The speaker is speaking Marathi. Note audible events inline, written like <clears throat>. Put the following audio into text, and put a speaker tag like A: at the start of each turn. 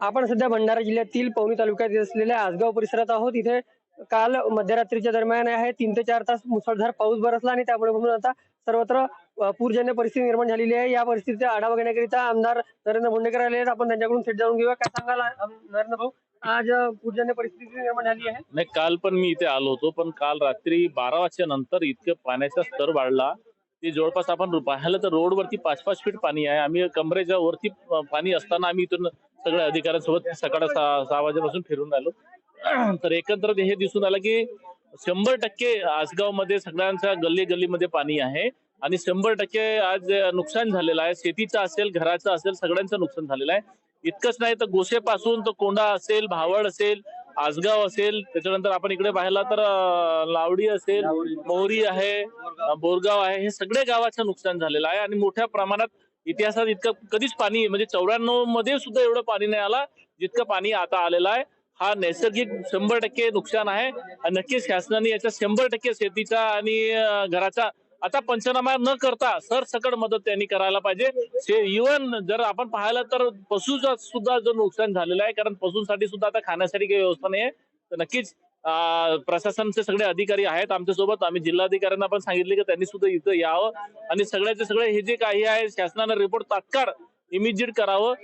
A: आपण सध्या भंडारा जिल्ह्यातील पवनी तालुक्यात असलेल्या आसगाव परिसरात आहोत. इथे काल मध्यरात्रीच्या दरम्यान आहे. तीन ते चार तास मुसळधार पाऊस बरसला आणि त्यामुळे म्हणून आता सर्वत्र पूरजन्य परिस्थिती निर्माण झालेली आहे. या परिस्थितीचा आढावा घेण्याकरिता आमदार नरेंद्र भोंडेकर आले आहेत. आपण त्यांच्याकडून थेट जाऊन घेऊया. काय सांगाल नरेंद्र भाऊ? आज पूरजन्य परिस्थिती निर्माण झाली आहे.
B: नाही काल पण मी इथे आलो होतो. पण काल रात्री बारा वाजच्या नंतर इतकं पाण्याचा स्तर वाढला. की जवळपास आपण पाहिलं तर रोडवरती पाच पाच फीट पाणी आहे. आम्ही कमरेच्या वरती पाणी असताना आम्ही इथून सगळ्या अधिकाऱ्यांसोबत सकाळ सहा सहा वाजेपासून फिरून राहिलो <clears throat> तर एकंदरीत हे दिसून आलं की शंभर टक्के आसगावमध्ये सगळ्यांच्या गल्ली गल्लीमध्ये पाणी आहे आणि शंभर टक्के आज नुकसान झालेलं आहे. शेतीचं असेल घराचं असेल सगळ्यांचं नुकसान झालेलं आहे. इतकंच नाही तर गोसेपासून तर कोंडा असेल भावड असेल आसगाव असेल त्याच्यानंतर आपण इकडे पाहिला तर लावडी असेल मोहरी आहे बोरगाव आहे हे सगळे गावाचं नुकसान झालेलं आहे आणि मोठ्या प्रमाणात इतिहासात इतकं कधीच पाणी म्हणजे चौऱ्याण्णवमध्ये सुद्धा एवढं पाणी नाही आला जितकं पाणी आता आलेलं आहे. हा नैसर्गिक शंभर टक्के नुकसान आहे. आणि नक्कीच शासनाने याचा शंभर टक्के शेतीचा आणि घराचा आता पंचनामा न करता सरसकट मदत त्यांनी करायला पाहिजे. इव्हन जर आपण पाहिलं तर पशुचा सुद्धा जो नुकसान झालेलं आहे कारण पशूंसाठी सुद्धा आता खाण्यासाठी काही व्यवस्था नाही आहे तर नक्कीच प्रशासनचे सगळे अधिकारी आहेत आमच्यासोबत. आम्ही जिल्हाधिकाऱ्यांना पण सांगितले की त्यांनी सुद्धा इथं यावं. आणि सगळ्याचे सगळे हे जे काही आहे शासनानं रिपोर्ट तात्काळ इमिजिएट करावं.